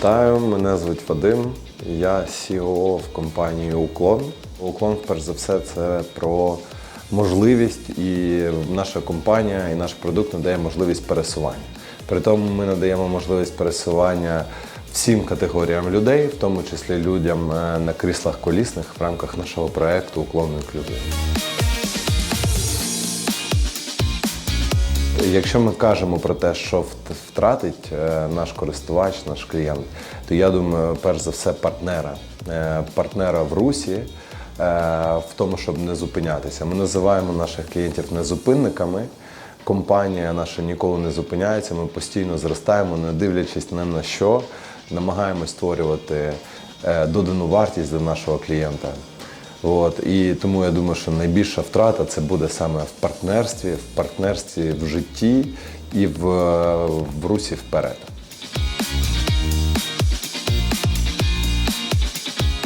Вітаю, мене звуть Вадим. Я CEO в компанії Уклон. Уклон, перш за все, це про можливість, і наша компанія і наш продукт надає можливість пересування. При тому ми надаємо можливість пересування всім категоріям людей, в тому числі людям е, на кріслах колісних в рамках нашого проекту Уклон інклюзив. Якщо ми кажемо про те, що втратить е, наш користувач, наш клієнт, то я думаю, перш за все, партнера. Е, Партнера в русі е, в тому, щоб не зупинятися. Ми називаємо наших клієнтів незупинниками. Компанія наша ніколи не зупиняється. Ми постійно зростаємо, не дивлячись ні на що, намагаємось створювати додану вартість до нашого клієнта. От, і тому я думаю, що найбільша втрата це буде саме в партнерстві, в партнерстві в житті і в, в русі вперед.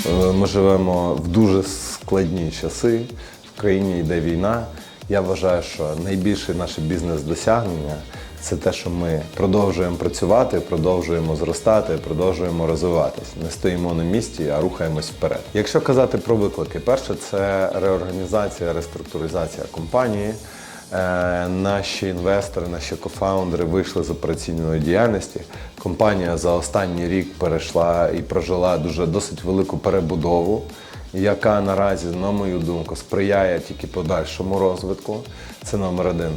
Е, Ми живемо в дуже складні часи. В країні йде війна. Я вважаю, що найбільше наше бізнес-досягнення це те, що ми продовжуємо працювати, продовжуємо зростати, продовжуємо розвиватись. Не стоїмо на місці, а рухаємось вперед. Якщо казати про виклики, перше це реорганізація, реструктуризація компанії. Е, Наші інвестори, наші кофаундери вийшли з операційної діяльності. Компанія за останній рік перейшла і прожила дуже досить велику перебудову, яка наразі, на мою думку, сприяє тільки подальшому розвитку. Це номер один.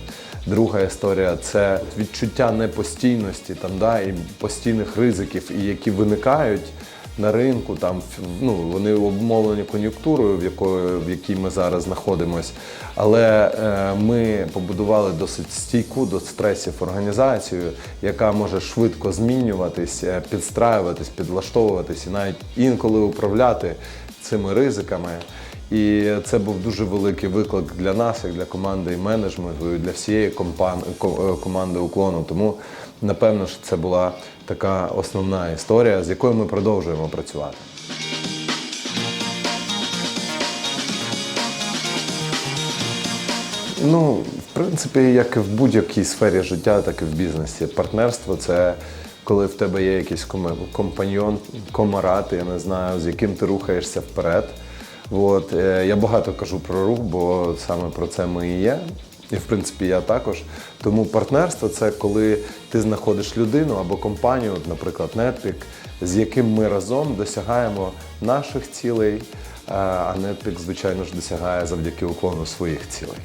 Друга історія це відчуття непостійності там, да, і постійних ризиків, і які виникають на ринку, там ну, вони обумовлені кон'юнктурою, в якої, в якій ми зараз знаходимося. Але е, ми побудували досить стійку до стресів організацію, яка може швидко змінюватись, е, підстраюватись, підлаштовуватись і навіть інколи управляти цими ризиками. І це був дуже великий виклик для нас, як для команди і менеджменту, і для всієї компан- е, команди уклону. Тому напевно, що це була така основна історія, з якою ми продовжуємо працювати. Ну, в принципі, як і в будь-якій сфері життя, так і в бізнесі. Партнерство це коли в тебе є якийсь компаньйон, комарат, я не знаю, з яким ти рухаєшся вперед. От, е, я багато кажу про рух, бо саме про це ми і є. І в принципі я також. Тому партнерство це коли ти знаходиш людину або компанію, наприклад, Netpeak, з яким ми разом досягаємо наших цілей, е, а Netpeak, звичайно ж, досягає завдяки уклону своїх цілей.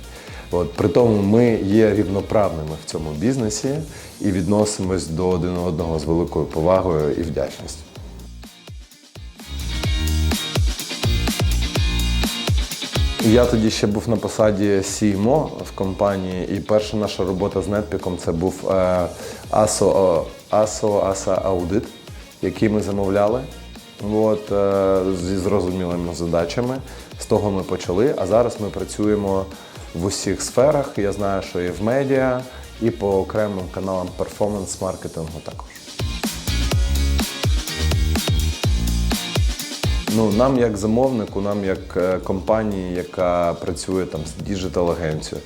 От, при тому ми є рівноправними в цьому бізнесі і відносимось до один одного з великою повагою і вдячністю. Я тоді ще був на посаді CMO в компанії, і перша наша робота з Netpeak це був е, ASO, ASO, ASA аудит, який ми замовляли. От, е, зі зрозумілими задачами. З того ми почали, а зараз ми працюємо в усіх сферах. Я знаю, що і в медіа, і по окремим каналам перформанс-маркетингу також. Ну, нам як замовнику, нам як е, компанії, яка працює там з діджитал-агенцією,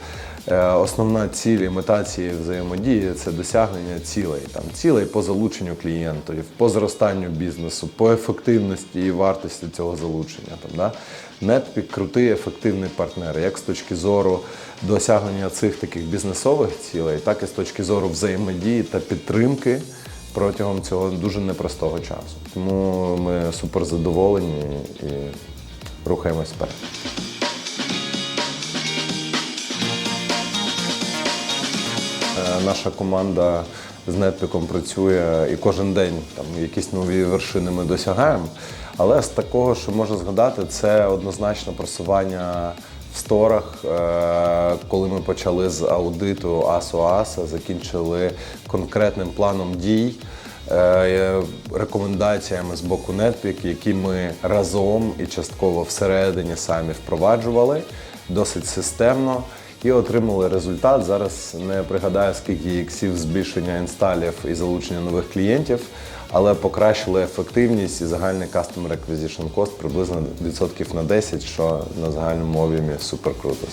е, основна ціль і мета цієї взаємодії це досягнення цілей. Там, цілей по залученню клієнтів, по зростанню бізнесу, по ефективності і вартості цього залучення. Там, да? Netpeak – крутий ефективний партнер, як з точки зору досягнення цих таких бізнесових цілей, так і з точки зору взаємодії та підтримки протягом цього дуже непростого часу. Тому ми супер задоволені і рухаємось вперед. Е, Наша команда з Нетпіком працює і кожен день там якісь нові вершини ми досягаємо. Але з такого, що можна згадати, це однозначно просування в сторах. Е, Коли ми почали з аудиту АСО-АСА, закінчили конкретним планом дій, е, рекомендаціями з боку Netpeak, які ми разом і частково всередині самі впроваджували досить системно і отримали результат. Зараз не пригадаю, скільки іксів збільшення інсталів і залучення нових клієнтів, але покращили ефективність і загальний Customer Acquisition Cost приблизно відсотків на 10, що на загальному об'ємі супер круто.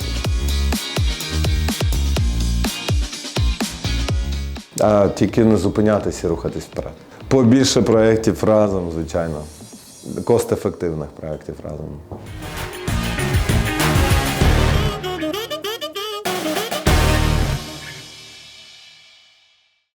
А тільки не зупинятися і рухатись вперед. Побільше проєктів разом, звичайно. Кост-ефективних проєктів разом.